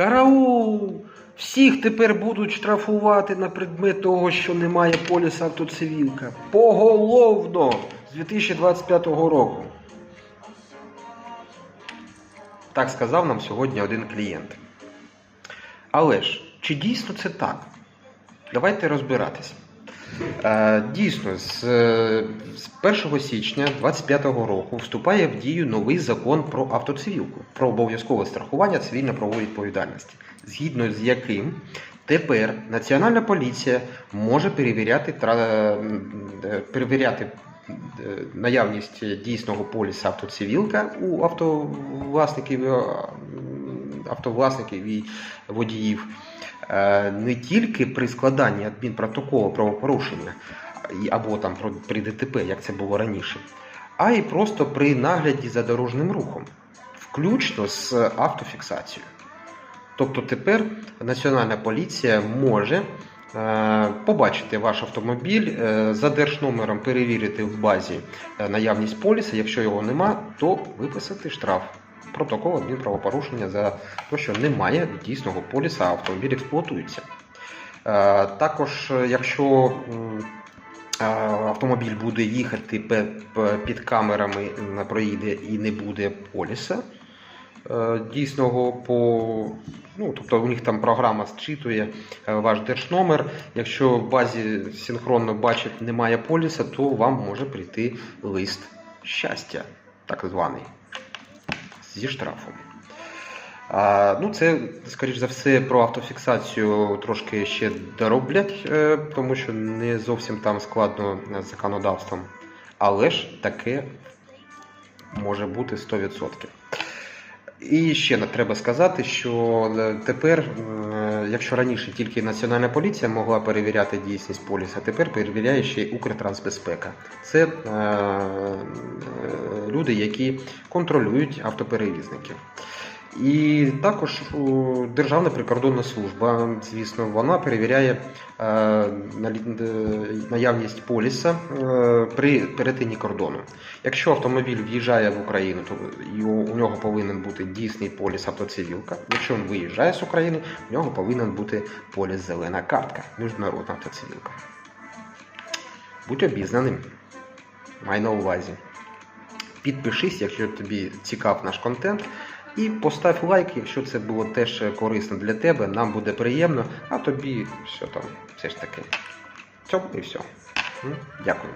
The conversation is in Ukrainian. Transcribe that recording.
Караул! Всіх тепер будуть штрафувати на предмет того, що немає поліса автоцивілка. Поголовно з 2025 року. Так сказав нам сьогодні один клієнт. Але ж, чи дійсно це так? Давайте розбиратися. Е, Дійсно, з, е, 1 січня 2025 року вступає в дію новий закон про автоцивілку, про обов'язкове страхування цивільно-правової відповідальності, згідно з яким тепер Національна поліція може перевіряти, е, перевіряти е, наявність дійсного поліса автоцивілка у автовласників, автовласників і водіїв не тільки при складанні адмінпротоколу правопорушення або там при ДТП, як це було раніше, а й просто при нагляді за дорожнім рухом, включно з автофіксацією. Тобто тепер Національна поліція може е, побачити ваш автомобіль е, за держномером, перевірити в базі е, наявність поліса. Якщо його нема, то виписати штраф. Протокол адмінправопорушення за те, що немає дійсного поліса, а автомобіль експлуатується. Е, Також, е, якщо е, автомобіль буде їхати під камерами проїде і не буде поліса дійсного по. Ну, тобто у них там програма зчитує ваш держномер. Якщо в базі синхронно бачить немає поліса, то вам може прийти лист щастя, так званий, зі штрафом. А, ну, це, скоріш за все, про автофіксацію трошки ще дороблять, е, тому що не зовсім там складно з законодавством. Але ж таке може бути 100%. І ще треба сказати, що е, тепер, е, якщо раніше тільки Національна поліція могла перевіряти дійсність поліса, тепер перевіряє ще й Укртрансбезпека. Це люди, які контролюють автоперевізників. І також Державна прикордонна служба, звісно, вона перевіряє е, е, наявність поліса е, при перетині кордону. Якщо автомобіль в'їжджає в Україну, то у нього повинен бути дійсний поліс автоцивілка. Якщо він виїжджає з України, у нього повинен бути поліс зелена картка, міжнародна автоцивілка. Будь обізнаним. Май на увазі. Підпишись, якщо тобі цікав наш контент. І постав лайк, якщо це було теж корисно для тебе, нам буде приємно, а тобі що там, все ж таки. Цьому і все. Дякую.